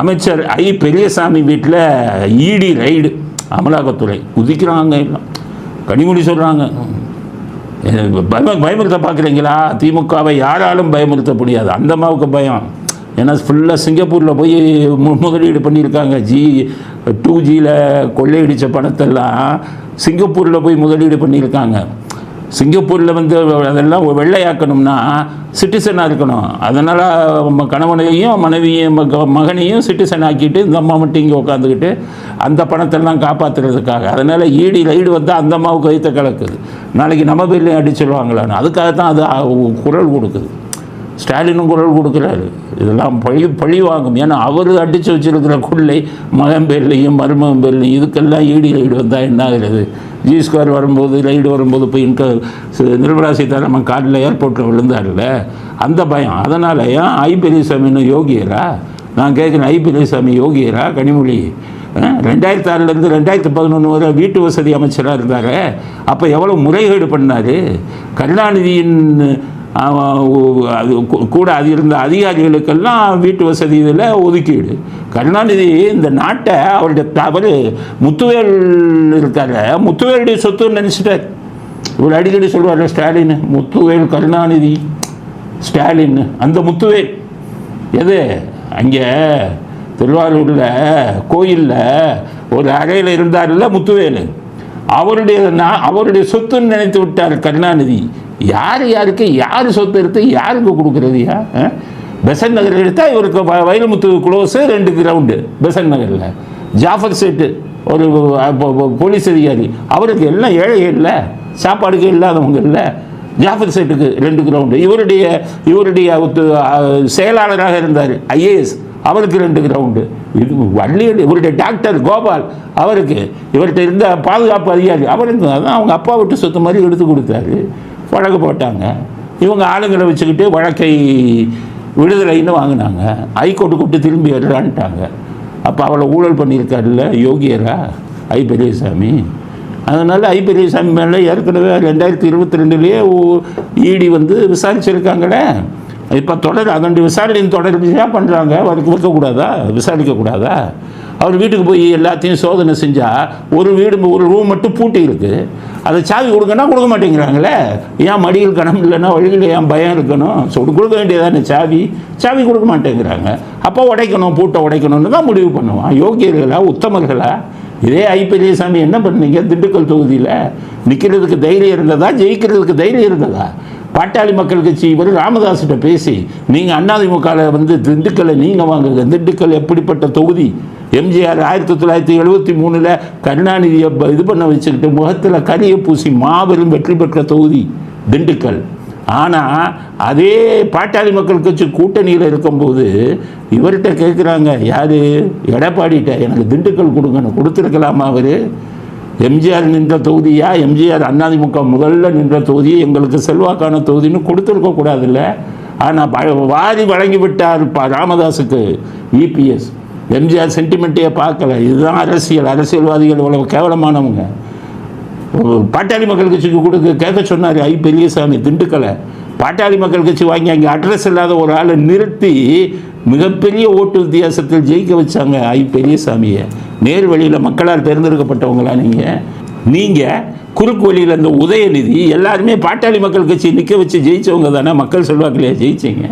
அமைச்சர் ஐ பெரியசாமி வீட்டில் இடி ரைடு. அமலாக்கத்துறை. குதிக்கிறாங்க எல்லாம். கனிமொழி சொல்கிறாங்க பயம பயமுறுத்த பார்க்குறீங்களா? திமுகவை யாராலும் பயமுறுத்த முடியாது. அந்த அம்மாவுக்கு பயம். ஏன்னா ஃபுல்லாக சிங்கப்பூரில் போய் மு முதலீடு பண்ணியிருக்காங்க. ஜி டூ ஜியில் கொள்ளையடித்த பணத்தெல்லாம் சிங்கப்பூரில் போய் முதலீடு பண்ணியிருக்காங்க. சிங்கப்பூரில் வந்து அதெல்லாம் வெள்ளையாக்கணும்னா சிட்டிசனாக இருக்கணும். அதனால் நம்ம கணவனையும் மனைவியும் மக மகனையும் சிட்டிசன் ஆக்கிட்டு இந்த அம்மா மட்டும் இங்கே உட்காந்துக்கிட்டு அந்த பணத்தெல்லாம் காப்பாற்றுறதுக்காக அதனால் ஈடி ரைடு வந்து அந்த அம்மாவுக்கு வைத்த கலக்குது நாளைக்கு நம்ம பேர்லையும் அடிச்சிடுவாங்களான்னு அதுக்காக தான் அது குரல் கொடுக்குது. ஸ்டாலினும் குரல் கொடுக்குறாரு. இதெல்லாம் பழி பழி வாங்கும். ஏன்னா அவர் அடித்து வச்சிருக்கிற கொள்ளை மகன் பேர்லையும் மருமகன் பேர்லையும் இதுக்கெல்லாம் ஈடி ரைடு வந்தால் என்ன ஆகுறது? ஜி ஸ்கொயர் வரும்போது ரைடு வரும்போது போய் இன்க நிர்மலா சீதாராமன் காலில் ஏர்போர்ட்டில் விழுந்தார்ல. அந்த பயம். அதனால் ஏன் ஐ பெரியசாமின்னு யோகியரா? நான் கேட்குறேன் ஐ பெரியசாமி யோகியரா கனிமொழி? ரெண்டாயிரத்தி ஆறுலேருந்து ரெண்டாயிரத்தி பதினொன்று வரை வீட்டு வசதி அமைச்சராக இருந்தார். அப்போ எவ்வளோ முறைகேடு பண்ணார்? கருணாநிதியின் அது கூட அது இருந்த அதிகாரிகளுக்கெல்லாம் வீட்டு வசதி இதில் ஒதுக்கீடு. கருணாநிதி இந்த நாட்டை அவருடைய தவறு முத்துவேல் இருக்கார். முத்துவேலுடைய சொத்துன்னு நினச்சிட்டார். இவர் அடிக்கடி சொல்லுவார் ஸ்டாலின் முத்துவேல் கருணாநிதி ஸ்டாலின் அந்த முத்துவேல். எது? அங்கே திருவாரூரில் கோயிலில் ஒரு அறையில் இருந்தார்ல முத்துவேலு. அவருடைய நான் அவருடைய சொத்துன்னு நினைத்து விட்டார் கருணாநிதி. யார் யாருக்கு யார் சொத்து எடுத்து யாருக்கு கொடுக்குறதுயா பெசன் நகர் எடுத்தால் இவருக்கு வ- வைரமுத்து குளோஸு ரெண்டு கிரவுண்டு பெசன் நகரில். ஜாஃபர் செட்டு ஒரு போலீஸ் அதிகாரி. அவருக்கு எல்லாம் ஏழை இல்லை சாப்பாடுக்கு இல்லாதவங்க இல்லை. ஜாஃபர் செட்டுக்கு ரெண்டு கிரவுண்டு இவருடைய இவருடைய ஒத்து- செயலாளராக இருந்தார் ஐஏஎஸ். அவருக்கு ரெண்டு கிரவுண்டு இது வள்ளியடி இவருடைய டாக்டர் கோபால் அவருக்கு இவர்கிட்ட இருந்த பாதுகாப்பு அதிகாரி அவருக்கு அதான் அவங்க அப்பா விட்டு சொத்து மாதிரி எடுத்து கொடுத்தாரு. வழக்கு போட்டாங்க. இவங்க ஆளுங்களை வச்சுக்கிட்டு வழக்கை விடுதலைன்னு வாங்கினாங்க. ஹைகோர்ட்டு கூப்பிட்டு திரும்பி வரலான்ட்டாங்க அப்போ அவளை ஊழல் பண்ணியிருக்காருல்ல யோகியரா? ஐ பெரியசாமி. அதனால் ஐ பெரியசாமி மேலே ஏற்கனவே ரெண்டாயிரத்தி இருபத்தி ரெண்டுலேயே இடி வந்து விசாரிச்சிருக்காங்களே. இப்போ தொடர் அதனுடைய விசாரணையின் தொடர்ச்சியாக பண்ணுறாங்க அவருக்கு வைக்கக்கூடாதா விசாரிக்கக்கூடாதா? அவர் வீட்டுக்கு போய் எல்லாத்தையும் சோதனை செஞ்சால் ஒரு வீடு ஒரு ரூம் மட்டும் பூட்டி இருக்குது அதை சாவி கொடுங்கன்னா கொடுக்க மாட்டேங்கிறாங்களே. ஏன் மடியில் கணம் இல்லைன்னா வழியில் ஏன் பயம் இருக்கணும்? ஸோ கொடுக்க வேண்டியதானே சாவி? சாவி கொடுக்க மாட்டேங்கிறாங்க. அப்போ உடைக்கணும் பூட்டை உடைக்கணும்னு தான் முடிவு பண்ணுவான். யோகியர்களா உத்தமர்களா? இதே ஐ பெரியசாமி என்ன பண்ணீங்க? திண்டுக்கல் தொகுதியில் நிற்கிறதுக்கு தைரியம் இருந்ததா? ஜெயிக்கிறதுக்கு தைரியம் இருந்ததா? பாட்டாளி மக்கள் கட்சி இவர் ராமதாஸ்கிட்ட பேசி நீங்கள் அதிமுகவில் வந்து திண்டுக்கல்லை நீங்கள் வாங்குங்க. திண்டுக்கல் எப்படிப்பட்ட தொகுதி? எம்ஜிஆர் ஆயிரத்தி தொள்ளாயிரத்தி எழுபத்தி மூணில் கருணாநிதியை ப- இது பண்ண வச்சுக்கிட்டு முகத்தில் கரியை பூசி மாபெரும் வெற்றி பெற்ற தொகுதி திண்டுக்கல். ஆனால் அதே பாட்டாளி மக்கள் கட்சி கூட்டணியில் இருக்கும்போது இவர்கிட்ட கேட்குறாங்க யார்? எடப்பாடிட்ட எனக்கு திண்டுக்கல் கொடுங்கன்னு கொடுத்துருக்கலாமா அவர்? எம்ஜிஆர் நின்ற தொகுதியா? எம்ஜிஆர் அண்ணாதிமுக முதல்ல நின்ற தொகுதி எங்களுக்கு செல்வாக்கான தொகுதின்னு கொடுத்துருக்கக்கூடாதுல்ல ஆனால் வாரி வழங்கி விட்டார் ராமதாஸுக்கு இபிஎஸ் எம்ஜிஆர் சென்டிமெண்ட்டையே பார்க்கல. இதுதான் அரசியல். அரசியல்வாதிகள் இவ்வளவு கேவலமானவங்க. பாட்டாளி மக்கள் கட்சிக்கு கொடுக்க கேட்க சொன்னார் ஐ பெரியசாமி திண்டுக்கலை பாட்டாளி மக்கள் கட்சி வாங்கி அங்கே அட்ரஸ் இல்லாத ஒரு ஆளை நிறுத்தி மிகப்பெரிய ஓட்டு வித்தியாசத்தில் ஜெயிக்க வச்சாங்க ஐ பெரியசாமியை. நேர் வழியில் மக்களால் தேர்ந்தெடுக்கப்பட்டவங்களா நீங்கள் நீங்கள் குறுக்கு வழியில் இந்த உதயநிதி எல்லாருமே பாட்டாளி மக்கள் கட்சி நிற்க வச்சு ஜெயித்தவங்க தானே? மக்கள் செல்வாக்கிலேயே ஜெயிச்சிங்க.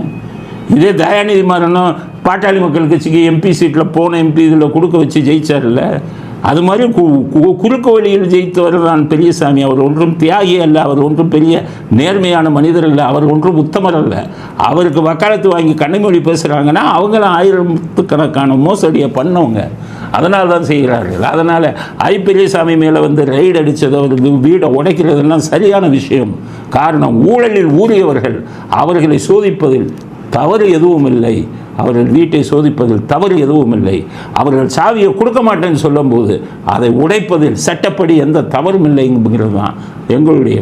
இதே தயாநிதி மாறனும் பாட்டாளி மக்கள் கட்சிக்கு எம்பி சீட்டில் போன எம்பி இதில் கொடுக்க வச்சு ஜெயிச்சார்ல அது மாதிரி கு- கு- குறுக்கு வழியில் ஜெயித்தவர் தான் பெரியசாமி. அவர் ஒன்றும் தியாகி அல்ல. அவர் ஒன்றும் பெரிய நேர்மையான மனிதர் அல்ல. அவர் ஒன்றும் உத்தமர் அல்ல. அவருக்கு வக்காலத்து வாங்கி கண்ணமொழி பேசுகிறாங்கன்னா அவங்களாம் ஆயிரத்துக்கணக்கான மோசடியை பண்ணவங்க. அதனால் தான் செய்கிறார்கள். அதனால் ஐ பெரியசாமி மேலே வந்து ரைடு அடித்தது அவருக்கு வீடை உடைக்கிறதெல்லாம் சரியான விஷயம். காரணம் ஊழலில் ஊறியவர்கள். அவர்களை சோதிப்பதில் தவறு எதுவும் இல்லை. அவர்கள் வீட்டை சோதிப்பதில் தவறு எதுவும் இல்லை. அவர்கள் சாவியை கொடுக்க மாட்டேன்னு சொல்லும்போது அதை உடைப்பதில் சட்டப்படி எந்த தவறும் இல்லைங்கிறது தான் எங்களுடைய